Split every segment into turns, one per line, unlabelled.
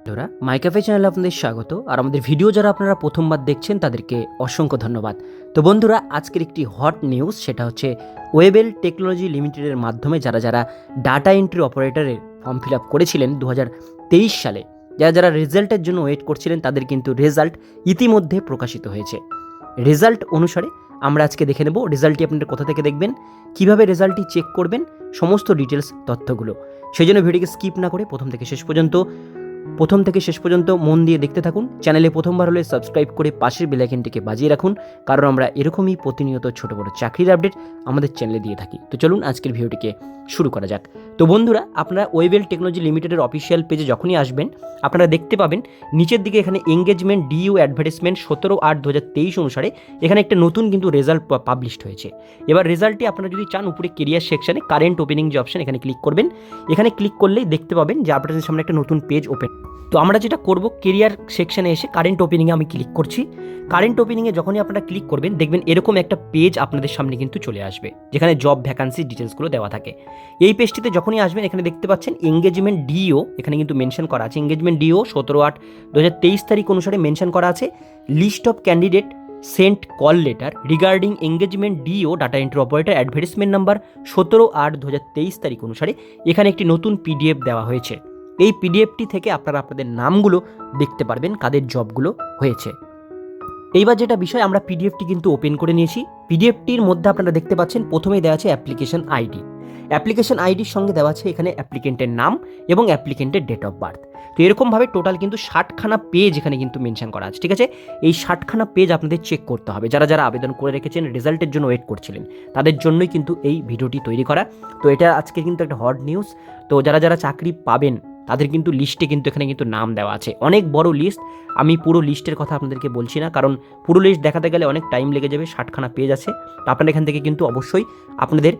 বন্ধুরা মাইকাফে চ্যানেলে আপনাদের স্বাগত, আর আমাদের ভিডিও যারা আপনারা প্রথমবার দেখছেন, তাদেরকে অসংখ্য ধন্যবাদ। তো বন্ধুরা, আজকের একটি হট নিউজ, সেটা হচ্ছে ওয়েবেল টেকনোলজি লিমিটেডের মাধ্যমে যারা যারা ডাটা এন্ট্রি অপারেটরের ফর্ম ফিল আপ করেছিলেন দু হাজার তেইশ সালে, যারা যারা রেজাল্টের জন্য ওয়েট করছিলেন, তাদের কিন্তু রেজাল্ট ইতিমধ্যে প্রকাশিত হয়েছে। রেজাল্ট অনুসারে আমরা আজকে দেখে নেব, রেজাল্টটি আপনারা কোথা থেকে দেখবেন, কীভাবে রেজাল্টটি চেক করবেন, সমস্ত ডিটেলস তথ্যগুলো। সেই জন্য ভিডিওকে স্কিপ না করে প্রথম থেকে শেষ পর্যন্ত প্রথম থেকে শেষ পর্যন্ত মন দিয়ে দেখতে থাকুন। চ্যানেলে প্রথমবার হলে সাবস্ক্রাইব করে পাশের বেলাইকেনটিকে বাজিয়ে রাখুন, কারণ আমরা এরকমই প্রতিনিয়ত ছোট বড় চাকরির আপডেট আমাদের চ্যানেলে দিয়ে থাকি। তো চলুন আজকের ভিডিওটিকে শুরু করা যাক। তো বন্ধুরা, আপনারা ওয়েবেল টেকনোলজি লিমিটেডের অফিসিয়াল পেজে যখনই আসবেন, আপনারা দেখতে পাবেন নিচের দিকে এখানে এঙ্গেজমেন্ট ডিইউ অ্যাডভার্টাইজমেন্ট সতেরো আট দু অনুসারে এখানে একটা নতুন কিন্তু রেজাল্ট পাবলিশড হয়েছে। এবার রেজাল্টটি আপনারা যদি চান উপরে কেরিয়ার সেকশানে কারেন্ট ওপেনিং যে অপশন এখানে ক্লিক করবেন। এখানে ক্লিক করলেই দেখতে পাবেন যে আপনাদের সামনে একটা নতুন পেজ ওপেন তো আমরা যেটা করব কেরিয়ার সেকশনে এসে কারেন্ট ওপেনিংয়ে আমি ক্লিক করছি। কারেন্ট ওপেনিংয়ে যখনই আপনারা ক্লিক করবেন, দেখবেন এরকম একটা পেজ আপনাদের সামনে কিন্তু চলে আসবে, যেখানে জব ভ্যাকান্সি ডিটেলসগুলো দেওয়া থাকে। এই পেজটিতে যখনই আসবেন, এখানে দেখতে পাচ্ছেন এঙ্গেজমেন্ট ডিও এখানে কিন্তু মেনশন করা আছে। এঙ্গেজমেন্ট ডিও সতেরো আট দু তারিখ অনুসারে মেনশন করা আছে। List of candidate sent call letter regarding engagement DO data entry operator advertisement number সতেরো আট দু তারিখ অনুসারে এখানে একটি নতুন পিডিএফ দেওয়া হয়েছে। এই পিডিএফটি থেকে আপনারা আপনাদের নামগুলো দেখতে পারবেন, কাদের জবগুলো হয়েছে। এইবার যেটা বিষয়, আমরা পিডিএফটি কিন্তু ওপেন করে নিয়েছি। পিডিএফটির মধ্যে আপনারা দেখতে পাচ্ছেন, প্রথমেই দেওয়া আছে অ্যাপ্লিকেশন আইডি অ্যাপ্লিকেশন আইডির সঙ্গে দেওয়া আছে এখানে অ্যাপ্লিকেন্টের নাম এবং অ্যাপ্লিকেন্টের ডেট অফ বার্থ তো এরকমভাবে টোটাল কিন্তু ষাটখানা পেজ এখানে কিন্তু মেনশন করা আছে, ঠিক আছে? এই ষাটখানা পেজ আপনাদের চেক করতে হবে। যারা যারা আবেদন করে রেখেছেন রেজাল্টের জন্য ওয়েট করছিলেন, তাদের জন্যই কিন্তু এই ভিডিওটি তৈরি করা। তো এটা আজকে কিন্তু একটা হট নিউজ তো যারা যারা চাকরি পাবেন তাদের কিন্তু লিস্টে কিন্তু এখানে কিন্তু নাম দেওয়া আছে। অনেক বড় লিস্ট আমি পুরো লিস্টের কথা আপনাদেরকে বলছি না, কারণ পুরো লিস্ট দেখাতে গেলে অনেক টাইম লেগে যাবে, ষাটখানা পেজ আছে। আপনারা এখান থেকে কিন্তু অবশ্যই আপনাদের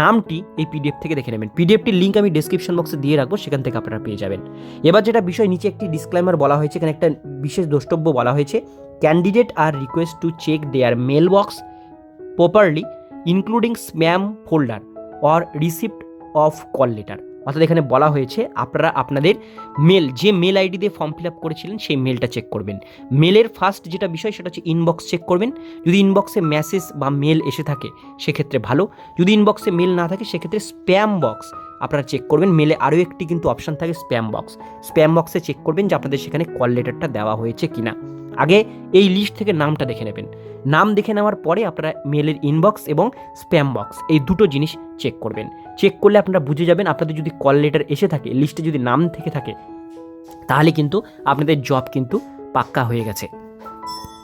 নামটি এই পিডিএফ থেকে দেখে নেবেন। পিডিএফটির লিঙ্ক আমি ডিসক্রিপশন বক্সে দিয়ে রাখব, সেখান থেকে আপনারা পেয়ে যাবেন। এবার যেটা বিষয়, নিচে একটি ডিসক্লাইমার বলা হয়েছে, এখানে একটা বিশেষ দ্রষ্টব্য বলা হয়েছে। Candidate are request to check their mail box properly including spam folder or receipt of call letter অর্থাৎ এখানে বলা হয়েছে আপনারা আপনাদের মেল যে মেল আইডি দিয়ে ফর্ম ফিল আপ করেছিলেন সেই মেলটা চেক করবেন। মেলের ফার্স্ট যেটা বিষয় সেটা হচ্ছে ইনবক্স চেক করবেন। যদি ইনবক্সে মেসেজ বা মেল এসে থাকে, সেক্ষেত্রে ভালো। যদি ইনবক্সে মেল না থাকে, সেক্ষেত্রে স্প্যাম বক্স আপনারা চেক করবেন। মেলে আরও একটি কিন্তু অপশান থাকে স্প্যাম বক্স স্প্যাম বক্সে চেক করবেন যে আপনাদের সেখানে কল লেটারটা দেওয়া হয়েছে কিনা। আগে এই লিস্ট থেকে নামটা দেখে নেবেন। নাম দেখে নেওয়ার পরে আপনারা মেলের ইনবক্স এবং স্প্যাম বক্স এই দুটো জিনিস চেক করবেন। চেক করলে আপনারা বুঝে যাবেন আপনাদের যদি কল লেটার এসে থাকে লিস্টে যদি নাম থেকে থাকে, তাহলে কিন্তু আপনাদের জব কিন্তু পাক্কা হয়ে গেছে।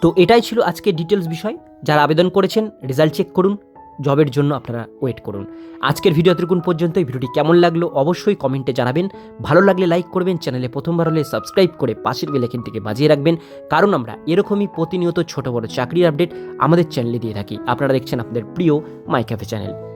তো এটাই ছিল আজকে ডিটেলস বিষয়। যারা আবেদন করেছেন রেজাল্ট চেক করুন। জবের জন্য আপনারা ওয়েট করুন। আজকের ভিডিও এতটুকুন পর্যন্ত এই ভিডিওটি কেমন লাগল অবশ্যই কমেন্টে জানাবেন। ভালো লাগলে লাইক করবেন, চ্যানেলে প্রথমবার হলে সাবস্ক্রাইব করে পাশের বেলেকেনটিকে বাজিয়ে রাখবেন। কারণ আমরা এরকমই প্রতিনিয়ত ছোট বড় চাকরির আপডেট আমাদের চ্যানেলে দিয়ে থাকি। আপনারা দেখছেন আপনাদের প্রিয় মাই ক্যাফে চ্যানেল।